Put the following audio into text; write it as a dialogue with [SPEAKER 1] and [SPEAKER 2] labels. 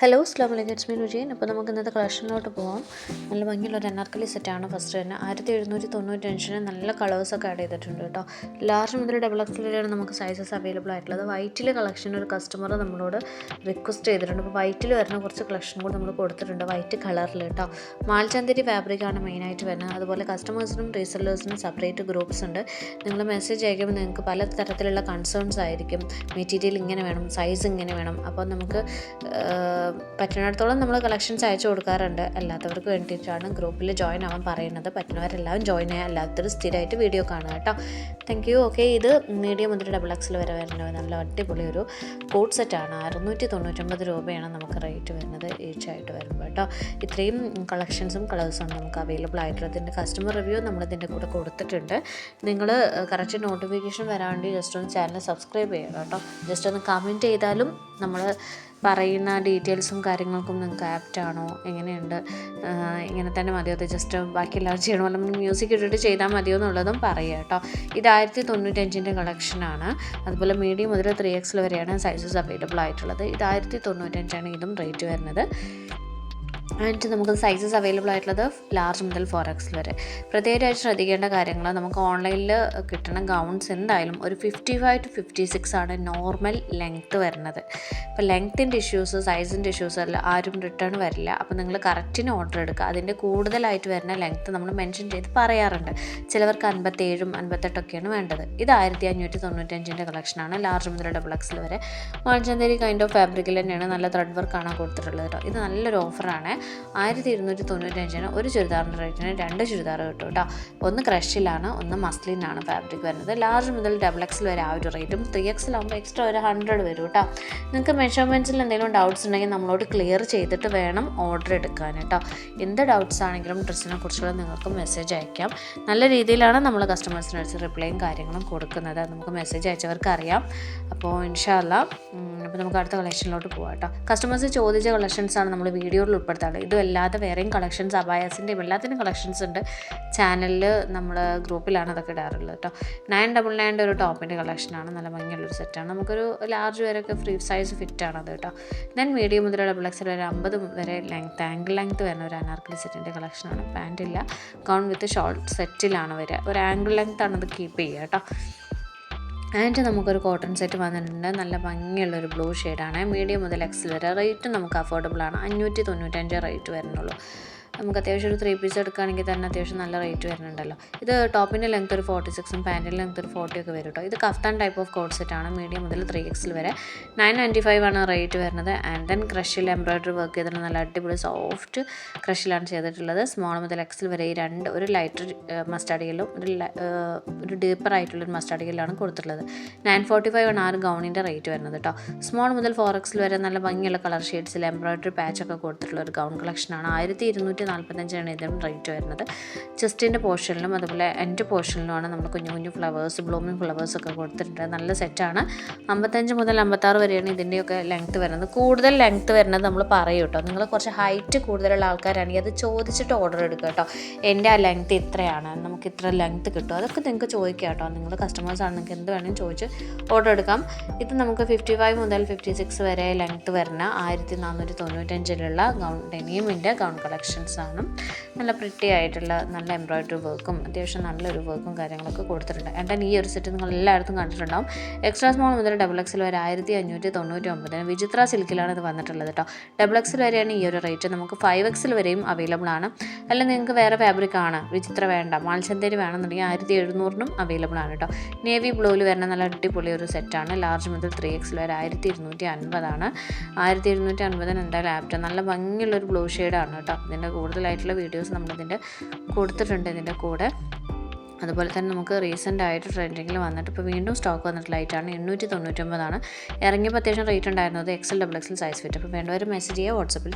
[SPEAKER 1] Hello അസ്ലാം വലൈക്കും it's me അപ്പോൾ നമുക്ക് ഇന്നത്തെ കളക്ഷനിലോട്ട് പോകാം നല്ല ഭംഗിയുള്ള ഒരു അനാർക്കലി സെറ്റാണ് ഫസ്റ്റ് തന്നെ ആയിരത്തി എഴുന്നൂറ്റി തൊണ്ണൂറ്റി അഞ്ചിന് നല്ല കളേഴ്സൊക്കെ ആഡ് ചെയ്തിട്ടുണ്ട് കേട്ടോ. ലാർജ് മുതൽ ഡബിൾ എക്സ് വരെയാണ് നമുക്ക് സൈസസ് അവൈലബിൾ ആയിട്ടുള്ളത്. വൈറ്റിൽ കളക്ഷൻ ഒരു കസ്റ്റമർ നമ്മളോട് റിക്വസ്റ്റ് ചെയ്തിട്ടുണ്ട്. അപ്പോൾ വൈറ്റിൽ വരുന്ന കുറച്ച് കളക്ഷൻ കൂടി നമ്മൾ കൊടുത്തിട്ടുണ്ട് വൈറ്റ് കളറിൽ കേട്ടോ. മാൽചന്ദേരി ഫാബ്രിക്കാണ് മെയിനായിട്ട് വരുന്നത്. അതുപോലെ കസ്റ്റമേഴ്സിനും റീസെല്ലേഴ്സിനും സെപ്പറേറ്റ് ഗ്രൂപ്പ്സ് ഉണ്ട്. നിങ്ങൾ മെസ്സേജ് അയക്കുമ്പോൾ നിങ്ങൾക്ക് പല തരത്തിലുള്ള കൺസേൺസ് ആയിരിക്കും. മെറ്റീരിയൽ ഇങ്ങനെ വേണം സൈസ് ഇങ്ങനെ വേണം. അപ്പോൾ നമുക്ക് പറ്റുന്നിടത്തോളം നമ്മൾ കളക്ഷൻസ് അയച്ചു കൊടുക്കാറുണ്ട്. അല്ലാത്തവർക്ക് വേണ്ടിയിട്ടാണ് ഗ്രൂപ്പിൽ ജോയിൻ ആവാൻ പറയുന്നത്. പറ്റുന്നവരെല്ലാം ജോയിൻ ചെയ്യുക അല്ലാത്തവർ സ്ഥിരമായിട്ട് വീഡിയോ കാണുക കേട്ടോ. താങ്ക് യു ഓക്കെ ഇത് മീഡിയം മുതൽ ഡബിൾ എക്സിൽ വരെ വരുന്ന നല്ല അടിപൊളി ഒരു കോട്ട് സെറ്റാണ് അറുന്നൂറ്റി തൊണ്ണൂറ്റൊമ്പത് രൂപയാണ് നമുക്ക് റേറ്റ് വരുന്നത് ഈച്ച് ആയിട്ട് വരുമ്പോൾ കേട്ടോ. ഇത്രയും കളക്ഷൻസും കളേഴ്സും നമുക്ക് അവൈലബിൾ ആയിട്ടുള്ളത് ഇതിന്റെ കസ്റ്റമർ റിവ്യൂ നമ്മളിതിന്റെ കൂടെ കൊടുത്തിട്ടുണ്ട്. നിങ്ങൾ കറക്റ്റ് നോട്ടിഫിക്കേഷൻ വരാൻ വേണ്ടി ജസ്റ്റ് ഒന്ന് ചാനൽ സബ്സ്ക്രൈബ് ചെയ്യുക കേട്ടോ. ജസ്റ്റ് ഒന്ന് കമന്റ് ചെയ്താലും നമ്മൾ പറയുന്ന ഡീറ്റെയിൽസും കാര്യങ്ങൾക്കും നിങ്ങൾക്ക് ആപ്റ്റ് ആണോ? എങ്ങനെയുണ്ട്? ഇങ്ങനെ തന്നെ മതിയോ? അത് ജസ്റ്റ് ബാക്കി എല്ലാം ചെയ്യണോ? അല്ലെങ്കിൽ മ്യൂസിക് ഇട്ടിട്ട് ചെയ്താൽ മതിയോ എന്നുള്ളതും പറയുക കേട്ടോ. ഇത് ആയിരത്തി തൊണ്ണൂറ്റഞ്ചിന്റെ കളക്ഷനാണ് അതുപോലെ മീഡിയം മുതൽ ത്രീ എക്സിൽ വരെയാണ് സൈസസ് അവൈലബിൾ ആയിട്ടുള്ളത്. ഇത് ആയിരത്തി തൊണ്ണൂറ്റഞ്ചാണ് ഇതും റേറ്റ് വരുന്നത്. ആൻഡ് നമുക്ക് സൈസസ് അവൈലബിൾ ആയിട്ടുള്ളത് ലാർജ് മുതൽ ഫോർ എക്സ് വരെ. പ്രത്യേകമായിട്ട് ശ്രദ്ധിക്കേണ്ട കാര്യങ്ങൾ നമുക്ക് ഓൺലൈനിൽ കിട്ടുന്ന ഗൗൺസ് എന്തായാലും ഒരു fifty five to fifty six ആണ് നോർമൽ ലെങ്ത്ത് വരുന്നത് അപ്പോൾ ലെങ്ത്തിന്റെ ഇഷ്യൂസ് സൈസിന്റെ ഇഷ്യൂസ് അല്ല ആരും റിട്ടേൺ വരില്ല. അപ്പോൾ നിങ്ങൾ കറക്റ്റിന് ഓർഡർ എടുക്കുക. അതിന്റെ കൂടുതലായിട്ട് വരുന്ന ലെങ്ത്ത് നമ്മൾ മെൻഷൻ ചെയ്ത് പറയാറുണ്ട്. ചിലവർക്ക് അൻപത്തേഴും അൻപത്തെട്ടൊക്കെയാണ് വേണ്ടത്. ഇത് ആയിരത്തി അഞ്ഞൂറ്റി തൊണ്ണൂറ്റഞ്ചിന്റെ കളക്ഷനാണ് ലാർജ് മുതൽ ഡബിൾ എക്സിൽ വരെ. മാഞ്ചന്തേരി കൈൻഡ് ഓഫ് ഫാബ്രിക്കിൽ തന്നെയാണ് നല്ല ത്രെഡ് വർക്കാണ് കൊടുത്തിട്ടുള്ളത് കേട്ടോ ഇത് നല്ലൊരു ഓഫറാണ് ആയിരത്തി ഇരുന്നൂറ്റി തൊണ്ണൂറ്റഞ്ചിന് ഒരു ചുരിദാറിന്റെ റേറ്റിന് രണ്ട് ചുരിദാർ കിട്ടും കേട്ടോ. ഒന്ന് ക്രഷിലാണ് ഒന്ന് മസ്ലിനാണ് ഫാബ്രിക് വരുന്നത്. ലാർജ് മുതൽ ഡബിൾ എക്സിൽ വരെ ആ ഒരു റേറ്റും ത്രീ എക്സിലാകുമ്പോൾ എക്സ്ട്രാ ഒരു ഹൺഡ്രഡ് വരും കേട്ടോ. നിങ്ങൾക്ക് മെഷർമെന്റ്സിൽ എന്തെങ്കിലും ഡൗട്ട്സ് ഉണ്ടെങ്കിൽ നമ്മളോട് ക്ലിയർ ചെയ്തിട്ട് വേണം ഓർഡർ എടുക്കാൻ കേട്ടോ. എന്ത് ഡൗട്ട്സ് ആണെങ്കിലും ഡ്രസ്സിനെ കുറിച്ചുള്ള നിങ്ങൾക്ക് മെസ്സേജ് അയക്കാം. നല്ല രീതിയിലാണ് നമ്മൾ കസ്റ്റമേഴ്സിന് അടിച്ച് റിപ്ലൈയും കാര്യങ്ങളും കൊടുക്കുന്നത്. നമുക്ക് മെസ്സേജ് അയച്ചവർക്ക് അറിയാം. അപ്പോൾ ഇൻഷാല്ല അപ്പോൾ നമുക്ക് അടുത്ത കളക്ഷനിലോട്ട് പോകാം കേട്ടോ. കസ്റ്റമേഴ്സ് ചോദിച്ച കളക്ഷൻസാണ് നമ്മൾ വീഡിയോയിൽ ഉൾപ്പെടുത്താറ്. ഇതും അല്ലാതെ വേറെയും കളക്ഷൻസ് അബായാസിന്റെയും എല്ലാത്തിനും കളക്ഷൻസ് ഉണ്ട്. ചാനലിൽ നമ്മൾ ഗ്രൂപ്പിലാണ് അതൊക്കെ ഇടാറുള്ളത് കേട്ടോ. നയൻ ഡബിൾ നയന്റെ ഒരു ടോപ്പിന്റെ കളക്ഷനാണ് നല്ല ഭംഗിയുള്ളൊരു സെറ്റാണ് നമുക്കൊരു ലാർജ് വരെയൊക്കെ ഫ്രീ സൈസ് ഫിറ്റ് ആണ് അത് കേട്ടോ. ദെൻ മീഡിയം മുതൽ ഡബിൾ എക്സൽ വരെ അമ്പത് വരെ ലെങ്ത് ആംഗിൾ ലെങ്ത് വരുന്ന ഒരു അനാർക്കലി സെറ്റിന്റെ കളക്ഷനാണ് പാന്റില്ല ഗൗൺ വിത്ത് ഷോർട്ട് സെറ്റിലാണ് വരിക. ഒരു ആംഗിൾ ലെങ്ത് ആണ് അത് കീപ്പ് ചെയ്യുക കേട്ടോ. ആൻഡ് നമുക്കൊരു കോട്ടൺ സെറ്റ് വന്നിട്ടുണ്ട്. നല്ല ഭംഗിയുള്ളൊരു ബ്ലൂ ഷെയ്ഡാണ്. മീഡിയം മുതൽ എക്സ് വരെ റേറ്റ് നമുക്ക് അഫോർഡബിൾ ആണ് അഞ്ഞൂറ്റി തൊണ്ണൂറ്റഞ്ച് റേറ്റ് വരുന്നുള്ളൂ. നമുക്ക് അത്യാവശ്യം ഒരു ത്രീ പീസ് എടുക്കുകയാണെങ്കിൽ തന്നെ അത്യാവശ്യം നല്ല റേറ്റ് വരുന്നുണ്ടല്ലോ. ഇത് ടോപ്പിന്റെ ലെങ്ത് ഒരു ഫോർട്ടി സിക്സും പാന്റിന്റെ ലെങ്ത് ഒരു ഫോർട്ടി ഒക്കെ വരും കേട്ടോ ഇത് കഫ്താൻ ടൈപ്പ് ഓഫ് കോഡ് ആണ്. മീഡിയം മുതൽ ത്രീ എക്സിൽ വരെ. നയൻ നയന്റി ഫൈവ് ആണ് റേറ്റ് വരുന്നത്. ആൻഡ് ദെൻ ക്രഷിൽ എംബ്രോയിഡറി വർക്ക് ചെയ്തിട്ട് നല്ല അടിപൊളി സോഫ്റ്റ് ക്രഷിലാണ് ചെയ്തിട്ടുള്ളത്. സ്മോൾ മുതൽ എക്സിൽ വരെ ഈ രണ്ട് ഒരു ലൈറ്റർ മസ്റ്റാർഡ് ഒരു ഒരു ഡീപ്പർ ആയിട്ടുള്ളൊരു മസ്റ്റാർഡ് കൊടുത്തിട്ടുള്ളത്. നയൻ ഫോർട്ടി ഫൈവ് ആണ് ആ ഗൗണിന്റെ റേറ്റ് വരുന്നത് കേട്ടോ സ്മോൾ മുതൽ ഫോർ എക്സിൽ വരെ നല്ല ഭംഗിയുള്ള കളർ ഷെയ്ഡ്സിൽ എംബ്രോയിഡറി പാച്ചൊക്കെ കൊടുത്തിട്ടുള്ള ഒരു ഗൗൺ കളക്ഷനാണ് ആയിരത്തി ഇരുന്നൂറ്റി നാൽപ്പത്തഞ്ചാണ് ഇതിനും റേറ്റ് വരുന്നത്. ചെസ്റ്റിന്റെ പോർഷനിലും അതുപോലെ എന്റെ പോർഷനിലുമാണ് നമ്മൾ കുഞ്ഞു കുഞ്ഞു ഫ്ലവേഴ്സ് ബ്ലൂമിങ് ഫ്ലവേഴ്സ് ഒക്കെ കൊടുത്തിട്ടുണ്ട്. നല്ല സെറ്റാണ് അമ്പത്തഞ്ച് മുതൽ അമ്പത്താറ് വരെയാണ് ഇതിന്റെയൊക്കെ ലെങ്ത്ത് വരുന്നത്. കൂടുതൽ ലെങ്ത്ത് വരുന്നത് നമ്മൾ പറയും കേട്ടോ. നിങ്ങൾ കുറച്ച് ഹൈറ്റ് കൂടുതലുള്ള ആൾക്കാരാണെങ്കിൽ അത് ചോദിച്ചിട്ട് ഓർഡർ എടുക്കുക കേട്ടോ. എന്റെ ആ ലെങ്ത്ത് ഇത്രയാണ്. നമുക്ക് ഇത്ര ലെങ്ത്ത് കിട്ടും. അതൊക്കെ നിങ്ങൾക്ക് ചോദിക്കുക കേട്ടോ. നിങ്ങൾ കസ്റ്റമേഴ്സ് ആണ് നിങ്ങൾക്ക് എന്ത് വേണമെങ്കിലും ചോദിച്ച് ഓർഡർ എടുക്കാം. ഇത് നമുക്ക് ഫിഫ്റ്റി ഫൈവ് മുതൽ ഫിഫ്റ്റി സിക്സ് വരെ ലെങ്ത്ത് വരുന്ന ആയിരത്തി നാനൂറ്റി തൊണ്ണൂറ്റഞ്ചിലുള്ള ഗൗൺ ഡെനിയമിന്റെ ഗൗൺ കളക്ഷൻസ് ആണ് നല്ല പ്രിറ്റി ആയിട്ടുള്ള നല്ല എംബ്രോയ്ഡറി വർക്കും അത്യാവശ്യം നല്ലൊരു വർക്കും കാര്യങ്ങളൊക്കെ കൊടുത്തിട്ടുണ്ട്. And ഈ ഒരു സെറ്റ് നിങ്ങൾ എല്ലായിടത്തും കണ്ടിട്ടുണ്ടാവും. എക്സ്ട്രാ സ്മോൾ മുതൽ ഡബിൾ എക്സിൽ വരെ ആയിരത്തി അഞ്ഞൂറ്റി തൊണ്ണൂറ്റി ഒമ്പതിന് വിചിത്ര സിൽക്കിലാണ് ഇത് വന്നിട്ടുള്ളത് കേട്ടോ ഡബിൾ എക്സിൽ വരെയാണ് ഈ ഒരു റേറ്റ് നമുക്ക് ഫൈവ് എക്സിൽ വരെയും അവൈലബിൾ ആണ്. അല്ല നിങ്ങൾക്ക് വേറെ ഫാബ്രിക് ആണ്. വിചിത്ര വേണ്ട. മാൽച്ചന്തേരി വേണമെന്നുണ്ടെങ്കിൽ ആയിരത്തി എഴുന്നൂറിനും അവൈലബിൾ ആണ് കേട്ടോ നേവി ബ്ലൂവിൽ വരുന്ന നല്ല അടിപൊളി ഒരു സെറ്റാണ് ലാർജ് മുതൽ ത്രീ എക്സിൽ വരെ ആയിരത്തി ഇരുന്നൂറ്റി അൻപതാണ് ആയിരത്തി ഇരുന്നൂറ്റി അൻപതിന് എന്തായാലും ആപ്റ്റ് നല്ല ഭംഗിയുള്ളൊരു ബ്ലൂ ഷെയ്ഡാണ് കേട്ടോ ഇതിന്റെ കൂടുതലായിട്ടുള്ള വീഡിയോസ് നമ്മളിതിന്റെ കൊടുത്തിട്ടുണ്ട് ഇതിന്റെ കൂടെ. അതുപോലെ തന്നെ നമുക്ക് റീസെന്റ് ആയിട്ട് ട്രെൻഡിങ്ങിൽ വന്നിട്ട് ഇപ്പോൾ വീണ്ടും സ്റ്റോക്ക് വന്നിട്ട് ലൈറ്റാണ് എണ്ണൂറ്റി തൊണ്ണൂറ്റൊമ്പതാണ്. ഇറങ്ങിയപ്പോൾ അത്യാവശ്യം റേറ്റ് ഉണ്ടായിരുന്നത് XL double XL size fit അപ്പോൾ വേണ്ടവർ മെസ്സേജ് ചെയ്യുക വാട്സപ്പിൽ